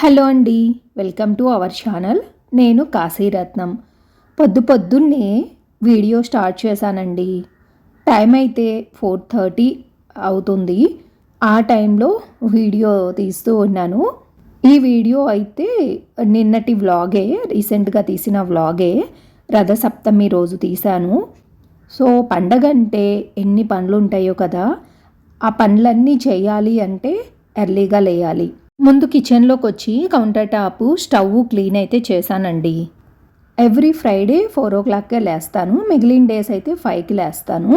Hello అండి welcome to our channel. నేను కాశీరత్నం పొద్దు పొద్దున్నే వీడియో స్టార్ట్ చేశానండి. టైం అయితే ఫోర్ థర్టీ అవుతుంది. ఆ టైంలో వీడియో తీస్తూ ఉన్నాను. ఈ వీడియో అయితే నిన్నటి వ్లాగే రీసెంట్గా తీసిన వ్లాగే రథసప్తమి రోజు తీశాను. సో పండగ అంటే ఎన్ని పనులు ఉంటాయో కదా ఆ పనులన్నీ చేయాలి అంటే ఎర్లీగా లేయాలి. ముందు కిచెన్లోకి వచ్చి కౌంటర్ టాప్ స్టవ్ క్లీన్ అయితే చేశానండి. ఎవ్రీ ఫ్రైడే ఫోర్ ఓ క్లాక్కే లేస్తాను. మిగిలిన డేస్ అయితే ఫైవ్కి లేస్తాను.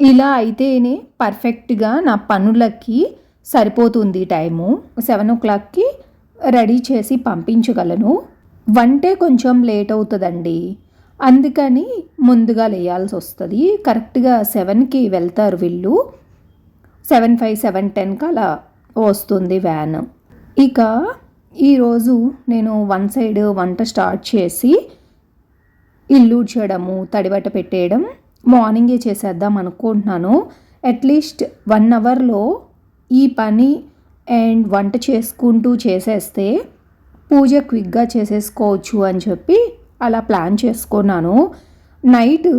ఇలా అయితేనే పర్ఫెక్ట్గా నా పనులకి సరిపోతుంది టైము. సెవెన్ ఓ క్లాక్కి రెడీ చేసి పంపించగలను. వంటే కొంచెం లేట్ అవుతుందండి. అందుకని ముందుగా లేయాల్సి వస్తుంది కరెక్ట్గా సెవెన్కి వెళ్తారు వీళ్ళు. సెవెన్ ఫైవ్ సెవెన్ టెన్కి అలా వస్తుంది వ్యాన్. ఇక ఈరోజు నేను వన్ సైడ్ వంట స్టార్ట్ చేసి ఇల్లు చేయడము తడిబట్ట పెట్టేయడం మార్నింగే చేసేద్దాం అనుకుంటున్నాను. అట్లీస్ట్ వన్ అవర్లో ఈ పని అండ్ వంట చేసుకుంటూ చేసేస్తే పూజ క్విక్గా చేసేసుకోవచ్చు అని చెప్పి అలా ప్లాన్ చేసుకున్నాను. నైట్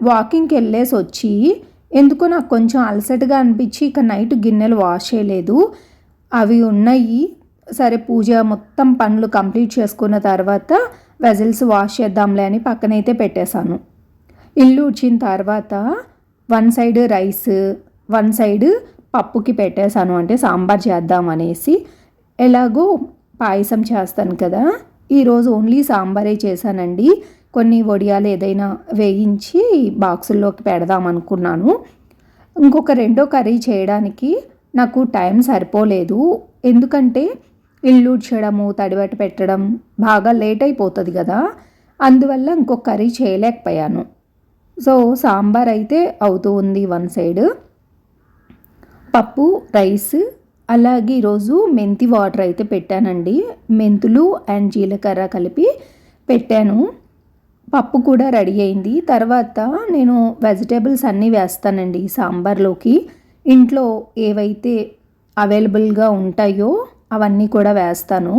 వాకింగ్కి వెళ్ళేసి వచ్చి ఎందుకో నాకు కొంచెం అలసటగా అనిపించి ఇక నైట్ గిన్నెలు వాష్ చేయలేదు. అవి ఉన్నాయి. సరే పూజ మొత్తం పనులు కంప్లీట్ చేసుకున్న తర్వాత వెజల్స్ వాష్ చేద్దాంలే అని పక్కనైతే పెట్టేశాను. ఇల్లు ఉడిచిన తర్వాత one side rice one side పప్పుకి పెట్టేశాను. అంటే సాంబార్ చేద్దాం అనేసి. ఎలాగో పాయసం చేస్తాను కదా ఈరోజు ఓన్లీ సాంబారే చేశానండి. కొన్ని వడియాలు ఏదైనా వేయించి బాక్సుల్లోకి పెడదాం అనుకున్నాను. ఇంకొక రెండో కర్రీ చేయడానికి నాకు టైం సరిపోలేదు. ఎందుకంటే ఇల్లు ఉడ్చడము తడిబట్ట పెట్టడం బాగా లేట్ అయిపోతుంది కదా. అందువల్ల ఇంకొక కర్రీ చేయలేకపోయాను. సో సాంబార్ అయితే అవుతూ ఉంది వన్ సైడ్. పప్పు రైస్ అలాగే ఈరోజు మెంతి వాటర్ అయితే పెట్టానండి. మెంతులు అండ్ జీలకర్ర కలిపి పెట్టాను. పప్పు కూడా రెడీ అయింది. తర్వాత నేను వెజిటేబుల్స్ అన్నీ వేస్తానండి సాంబార్లోకి. ఇంట్లో ఏవైతే అవైలబుల్గా ఉంటాయో అవన్నీ కూడా వేస్తాను.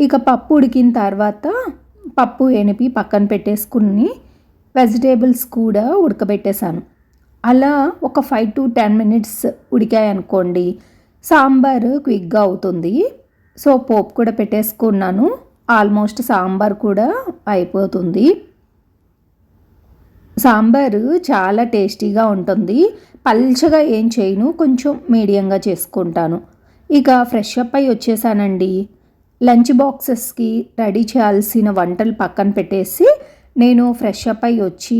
ఇక పప్పు ఉడికిన తర్వాత పప్పు ఎనిపి పక్కన పెట్టేసుకుని వెజిటేబుల్స్ కూడా ఉడకబెట్టేశాను. అలా ఒక ఫైవ్ టు టెన్ మినిట్స్ ఉడికాయనుకోండి సాంబార్ క్విక్గా అవుతుంది. సో పోపు కూడా పెట్టేసుకున్నాను. ఆల్మోస్ట్ సాంబార్ కూడా అయిపోతుంది. సాంబారు చాలా టేస్టీగా ఉంటుంది. పల్చగా ఏం చేయను కొంచెం మీడియంగా చేసుకుంటాను. ఇక ఫ్రెష్ అప్ అయి వచ్చేసానండి. లంచ్ బాక్సెస్కి రెడీ చేయాల్సిన వంటలు పక్కన పెట్టేసి నేను ఫ్రెష్ అప్ అయి వచ్చి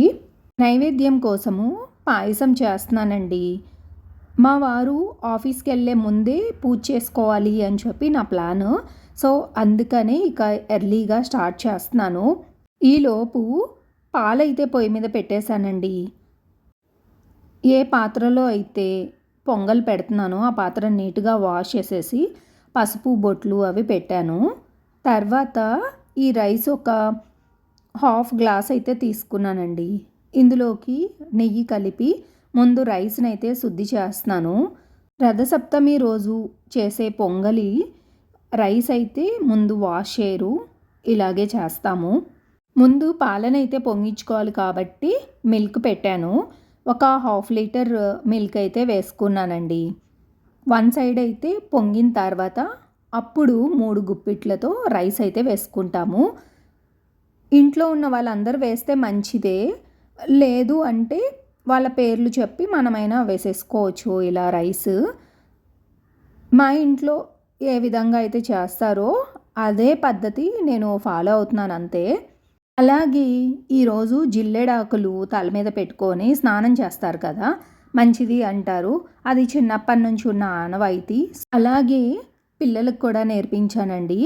నైవేద్యం కోసము పాయసం చేస్తున్నానండి. మా వారు ఆఫీస్కి వెళ్ళే ముందే పూజ చేసుకోవాలి అని చెప్పి నా ప్లాన్. సో అందుకనే ఇక ఎర్లీగా స్టార్ట్ చేస్తున్నాను. ఈలోపు పాలైతే పొయ్యి మీద పెట్టేశానండి. ఏ పాత్రలో అయితే పొంగల్ పెడుతున్నానో ఆ పాత్ర నీట్గా వాష్ చేసేసి పసుపు బొట్లు అవి పెట్టాను. తర్వాత ఈ రైస్ ఒక హాఫ్ గ్లాస్ అయితే తీసుకున్నానండి. ఇందులోకి నెయ్యి కలిపి ముందు రైస్ని అయితే శుద్ధి చేస్తున్నాను. రథసప్తమి రోజు చేసే పొంగలి రైస్ అయితే ముందు వాష్ చేయరు ఇలాగే చేస్తాము. ముందు పాలనైతే పొంగించుకోవాలి కాబట్టి మిల్క్ పెట్టాను. ఒక హాఫ్ లీటర్ మిల్క్ అయితే వేసుకున్నానండి. వన్ సైడ్ అయితే పొంగిన తర్వాత అప్పుడు మూడు గుప్పిట్లతో రైస్ అయితే వేసుకుంటాము. ఇంట్లో ఉన్న వాళ్ళందరూ వేస్తే మంచిదే. లేదు అంటే వాళ్ళ పేర్లు చెప్పి మనమైనా వేసేసుకోవచ్చు ఇలా రైస్. మా ఇంట్లో ఏ విధంగా అయితే చేస్తారో అదే పద్ధతి నేను ఫాలో అవుతున్నాను అంతే. అలాగే ఈరోజు జిల్లెడాకులు తల మీద పెట్టుకొని స్నానం చేస్తారు కదా మంచిది అంటారు. అది చిన్నప్పటి నుంచి ఉన్న ఆనవాయితీ. అలాగే పిల్లలకు కూడా నేర్పించానండి.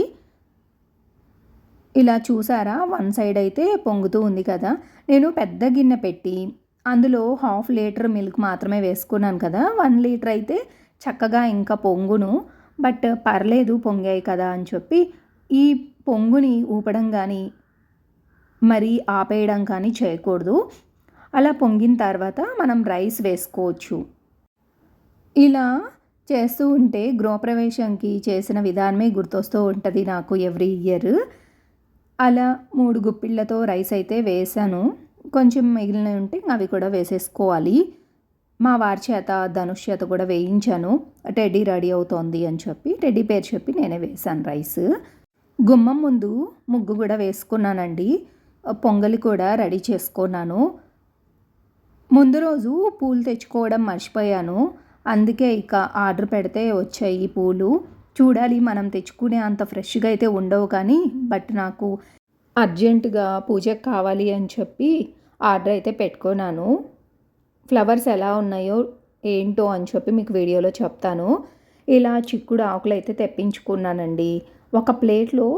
ఇలా చూసారా? వన్ సైడ్ అయితే పొంగుతూ ఉంది కదా. నేను పెద్ద గిన్నె పెట్టి అందులో హాఫ్ లీటర్ మిల్క్ మాత్రమే వేసుకున్నాను కదా. వన్ లీటర్ అయితే చక్కగా ఇంకా పొంగును. బట్ పర్లేదు పొంగాయి కదా అని చెప్పి ఈ పొంగుని ఊపడం కానీ మరి ఆపేయడం కానీ చేయకూడదు. అలా పొంగిన తర్వాత మనం రైస్ వేసుకోవచ్చు. ఇలా చేస్తూ ఉంటే గృహప్రవేశంకి చేసిన విధానమే గుర్తొస్తూ ఉంటుంది నాకు ఎవ్రీ ఇయర్. అలా మూడు గుప్పిళ్ళతో రైస్ అయితే వేసాను. కొంచెం మిగిలిన ఉంటే అవి కూడా వేసేసుకోవాలి. మా వారి చేత ధనుష్ చేత కూడా వేయించాను. టెడ్డీ రెడీ అవుతోంది అని చెప్పి టెడ్డీ పేరు చెప్పి నేనే వేసాను రైస్. గుమ్మం ముందు ముగ్గు కూడా వేసుకున్నానండి. పొంగలి కూడా రెడీ చేసుకున్నాను. ముందు రోజు పూలు తెచ్చుకోవడం మర్చిపోయాను. అందుకే ఇక ఆర్డర్ పెడితే వచ్చాయి పూలు. చూడాలి మనం తెచ్చుకునే అంత ఫ్రెష్గా అయితే ఉండవు కానీ బట్ నాకు అర్జెంటుగా పూజకు కావాలి అని చెప్పి ఆర్డర్ అయితే పెట్టుకున్నాను. ఫ్లవర్స్ ఎలా ఉన్నాయో ఏంటో అని చెప్పి మీకు వీడియోలో చెప్తాను. ఇలా చిక్కుడు ఆకులు అయితే తెప్పించుకున్నానండి. ఒక ప్లేట్లో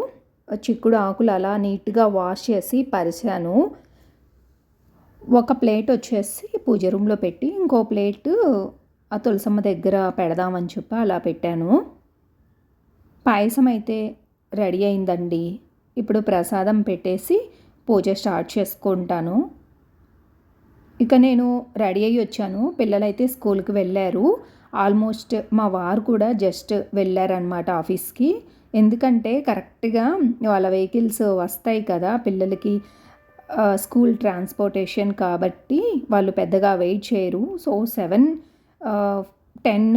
చిక్కుడు ఆకులు అలా నీట్గా వాష్ చేసి పరిచాను. ఒక ప్లేట్ వచ్చేసి పూజ రూమ్లో పెట్టి ఇంకో ప్లేట్ ఆ తులసమ్మ దగ్గర పెడదామని చెప్పి అలా పెట్టాను. పాయసం అయితే రెడీ అయిందండి. ఇప్పుడు ప్రసాదం పెట్టేసి పూజ స్టార్ట్ చేసుకుంటాను. ఇక నేను రెడీ అయ్యి వచ్చాను. పిల్లలైతే స్కూల్కి వెళ్ళారు. ఆల్మోస్ట్ మా వారు కూడా జస్ట్ వెళ్ళారనమాట ఆఫీస్కి. ఎందుకంటే కరెక్ట్గా వాళ్ళ వెహికల్స్ వస్తాయి కదా పిల్లలకి స్కూల్ ట్రాన్స్పోర్టేషన్ కాబట్టి వాళ్ళు పెద్దగా వెయిట్ చేయరు. సో సెవెన్ టెన్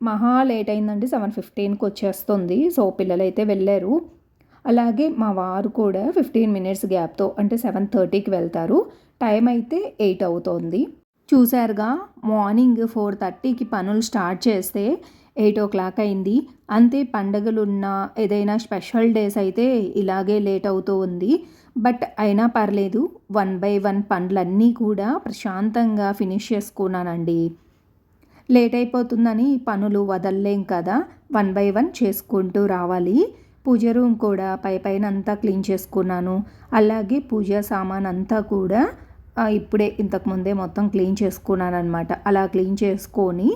మహా లేట్ అయిందంటే సెవెన్ ఫిఫ్టీన్కి వచ్చేస్తుంది. సో పిల్లలైతే వెళ్ళారు. అలాగే మా వారు కూడా ఫిఫ్టీన్ మినిట్స్ గ్యాప్తో అంటే సెవెన్ థర్టీకి వెళ్తారు. టైం అయితే ఎయిట్ అవుతోంది. చూశారుగా మార్నింగ్ ఫోర్ థర్టీకి పనులు స్టార్ట్ చేస్తే ఎయిట్ ఓ క్లాక్ అయింది. అంతే పండగలున్న ఏదైనా స్పెషల్ డేస్ అయితే ఇలాగే లేట్ అవుతూ ఉంది. బట్ అయినా పర్లేదు వన్ బై వన్ పనులన్నీ కూడా ప్రశాంతంగా ఫినిష్ చేసుకున్నానండి. లేట్ అయిపోతుందని పనులు వదల్లేం కదా వన్ బై వన్ చేసుకుంటూ రావాలి. పూజ రూమ్ కూడా పై పైన అంతా క్లీన్ చేసుకున్నాను. అలాగే పూజ సామాన్ అంతా కూడా ఇప్పుడే ఇంతకుముందే మొత్తం క్లీన్ చేసుకున్నాను అనమాట అలా క్లీన్ చేసుకొని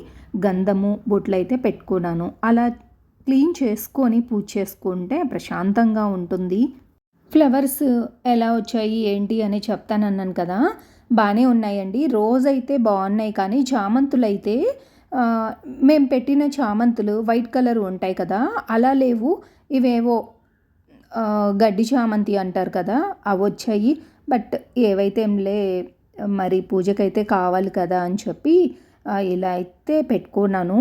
గంధము బొట్లు అయితే పెట్టుకున్నాను. అలా క్లీన్ చేసుకొని పూజ చేసుకుంటే ప్రశాంతంగా ఉంటుంది. ఫ్లవర్స్ ఎలా వచ్చాయి ఏంటి అని చెప్తానన్నాను కదా. బాగానే ఉన్నాయండి. రోజైతే బాగున్నాయి కానీ చామంతులు అయితే మేము పెట్టిన చామంతులు వైట్ కలర్ ఉంటాయి కదా అలా లేవు. ఇవేవో గడ్డి చామంతి అంటారు కదా అవి వచ్చాయి. బట్ ఏవైతే ఏంలే మరి పూజకైతే కావాలి కదా అని చెప్పి ఇలా అయితే పెట్టుకున్నాను.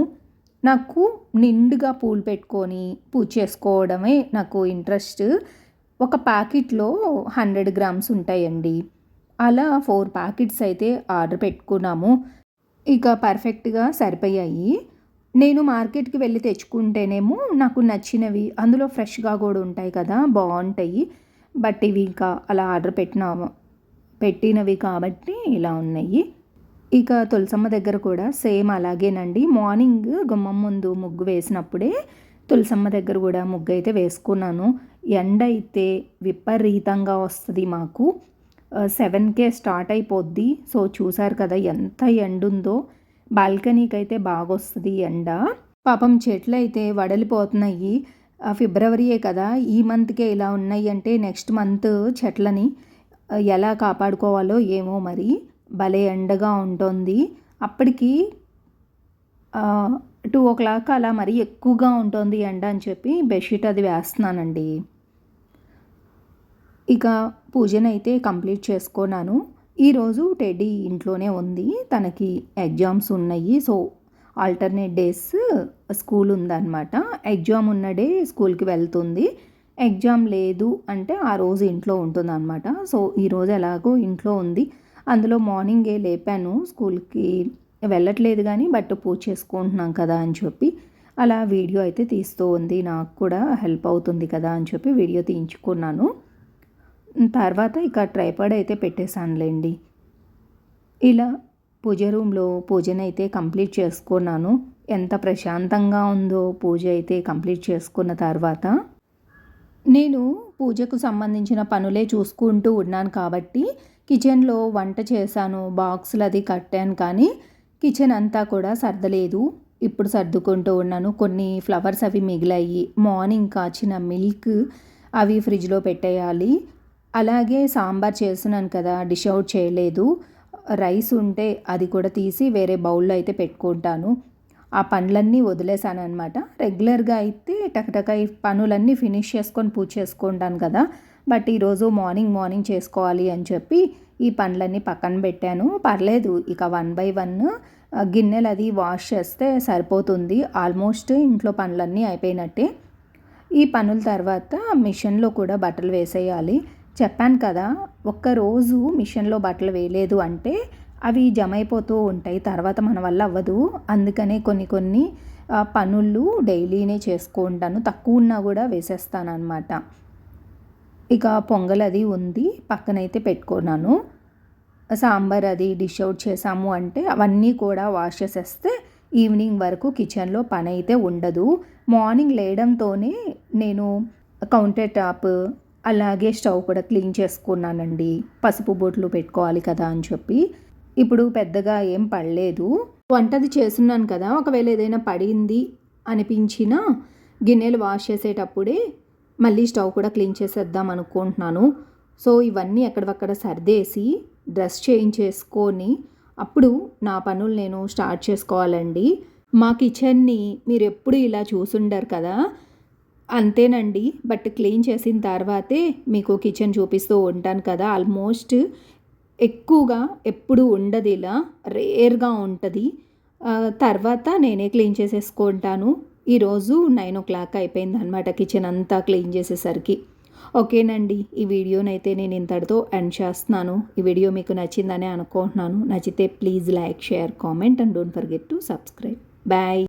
నాకు నిండుగా పూలు పెట్టుకొని పూజ చేసుకోవడమే నాకు ఇంట్రెస్ట్. ఒక ప్యాకెట్లో హండ్రెడ్ గ్రామ్స్ ఉంటాయండి. అలా ఫోర్ ప్యాకెట్స్ అయితే ఆర్డర్ పెట్టుకున్నాము. ఇక పర్ఫెక్ట్గా సరిపోయాయి. నేను మార్కెట్కి వెళ్ళి తెచ్చుకుంటేనేమో నాకు నచ్చినవి అందులో ఫ్రెష్గా కూడా ఉంటాయి కదా బాగుంటాయి. బట్ ఇవి ఇంకా అలా ఆర్డర్ పెట్టినా పెట్టినవి కాబట్టి ఇలా ఉన్నాయి. ఇక తులసమ్మ దగ్గర కూడా సేమ్ అలాగేనండి. మార్నింగ్ గుమ్మం ముందు ముగ్గు వేసినప్పుడే తులసమ్మ దగ్గర కూడా ముగ్గు అయితే వేసుకున్నాను. ఎండ అయితే విపరీతంగా వస్తుంది మాకు. సెవెన్కే స్టార్ట్ అయిపోద్ది. సో చూసారు కదా ఎంత ఎండ ఉందో బాల్కనీకి అయితే బాగా వస్తుంది ఎండ. పాపం చెట్లు అయితే వడలిపోతున్నాయి. ఫిబ్రవరియే కదా. ఈ మంత్కే ఇలా ఉన్నాయి అంటే నెక్స్ట్ మంత్ చెట్లని ఎలా కాపాడుకోవాలో ఏమో మరి. భలే ఎండగా ఉంటుంది. అప్పటికి టూ ఓ క్లాక్ అలా మరీ ఎక్కువగా ఉంటుంది ఎండ అని చెప్పి బెడ్షీట్ అది వేస్తున్నానండి. ఇక పూజనైతే కంప్లీట్ చేసుకున్నాను. ఈరోజు టెడ్డీ ఇంట్లోనే ఉంది. తనకి ఎగ్జామ్స్ ఉన్నాయి. సో ఆల్టర్నేట్ డేస్ స్కూల్ ఉందన్నమాట. ఎగ్జామ్ ఉన్న డే స్కూల్కి వెళ్తుంది. ఎగ్జామ్ లేదు అంటే ఆ రోజు ఇంట్లో ఉంటుందన్నమాట. సో ఈరోజు ఎలాగో ఇంట్లో ఉంది. అందులో మార్నింగే లేపాను స్కూల్కి వెళ్ళట్లేదు కానీ బట్ పూజ చేసుకుంటున్నాం కదా అని చెప్పి. అలా వీడియో అయితే తీస్తూ ఉంది నాకు కూడా హెల్ప్ అవుతుంది కదా అని చెప్పి వీడియో తీయించుకున్నాను. తర్వాత ఇక ట్రైపాడ్ అయితే పెట్టేశానులేండి. ఇలా పూజ రూమ్లో పూజనైతే కంప్లీట్ చేసుకున్నాను. ఎంత ప్రశాంతంగా ఉందో పూజ అయితే కంప్లీట్ చేసుకున్న తర్వాత. నేను పూజకు సంబంధించిన పనులే చూసుకుంటూ ఉన్నాను కాబట్టి కిచెన్లో వంట చేశాను బాక్సులు అది కట్టాను కానీ కిచెన్ అంతా కూడా సర్దలేదు. ఇప్పుడు సర్దుకుంటూ ఉన్నాను. కొన్ని ఫ్లవర్స్ అవి మిగిలాయి. మార్నింగ్ కాచిన మిల్క్ అవి ఫ్రిడ్జ్లో పెట్టేయాలి. అలాగే సాంబార్ చేస్తున్నాను కదా డిష్ అవుట్ చేయలేదు. రైస్ ఉంటే అది కూడా తీసి వేరే బౌల్లో అయితే పెట్టుకుంటాను. ఆ పనులన్నీ వదిలేసాను అనమాట రెగ్యులర్గా అయితే టకటక ఈ పనులన్నీ ఫినిష్ చేసుకొని పూజ చేసుకుంటాను కదా బట్ ఈరోజు మార్నింగ్ మార్నింగ్ చేసుకోవాలి అని చెప్పి ఈ పనులన్నీ పక్కన పెట్టాను. పర్లేదు ఇక వన్ బై వన్ గిన్నెలు అది వాష్ చేస్తే సరిపోతుంది. ఆల్మోస్ట్ ఇంట్లో పనులన్నీ అయిపోయినట్టే. ఈ పనుల తర్వాత మిషన్లో కూడా బట్టలు వేసేయాలి. చెప్పాను కదా ఒక్కరోజు మిషన్లో బట్టలు వేయలేదు అంటే అవి జమ అయిపోతూ ఉంటాయి. తర్వాత మన వల్ల అవ్వదు. అందుకనే కొన్ని కొన్ని పనులు డైలీనే చేసుకుంటాను తక్కువ ఉన్నా కూడా వేసేస్తాను అనమాట ఇక పొంగల్ అది ఉంది. పక్కనైతే పెట్టుకున్నాను. సాంబార్ అది డిష్ అవుట్ చేసాము అంటే అవన్నీ కూడా వాష్ చేసేస్తే ఈవినింగ్ వరకు కిచెన్లో పని అయితే ఉండదు. మార్నింగ్ లేయడంతోనే నేను కౌంటర్ టాప్ అలాగే స్టవ్ కూడా క్లీన్ చేసుకున్నానండి. పసుపు బొట్లు పెట్టుకోవాలి కదా అని చెప్పి. ఇప్పుడు పెద్దగా ఏం పడలేదు. వంటది చేస్తున్నాను కదా ఒకవేళ ఏదైనా పడింది అనిపించినా గిన్నెలు వాష్ చేసేటప్పుడే మళ్ళీ స్టవ్ కూడా క్లీన్ చేసేద్దాం అనుకుంటున్నాను. సో ఇవన్నీ ఎక్కడవక్కడ సర్దేసి డ్రెస్ చేయించేసుకొని అప్పుడు నా పనులు నేను స్టార్ట్ చేసుకోవాలండి. మా కిచెన్ని మీరు ఎప్పుడు ఇలా చూసుండరు కదా? అంతేనండి. బట్ క్లీన్ చేసిన తర్వాతే మీకు కిచెన్ చూపిస్తూ ఉంటాను కదా. ఆల్మోస్ట్ ఎక్కువగా ఎప్పుడు ఉండదు ఇలా. రేర్గా ఉంటుంది. తర్వాత నేనే క్లీన్ చేసేసుకుంటాను. ఈరోజు నైన్ ఓ క్లాక్ అయిపోయింది అనమాట కిచెన్ అంతా క్లీన్ చేసేసరికి. ఓకేనండి ఈ వీడియోనైతే నేను ఇంతటితో ఎండ్ చేస్తున్నాను. ఈ వీడియో మీకు నచ్చిందని అనుకుంటున్నాను. నచ్చితే please like share comment and don't forget to subscribe. Bye.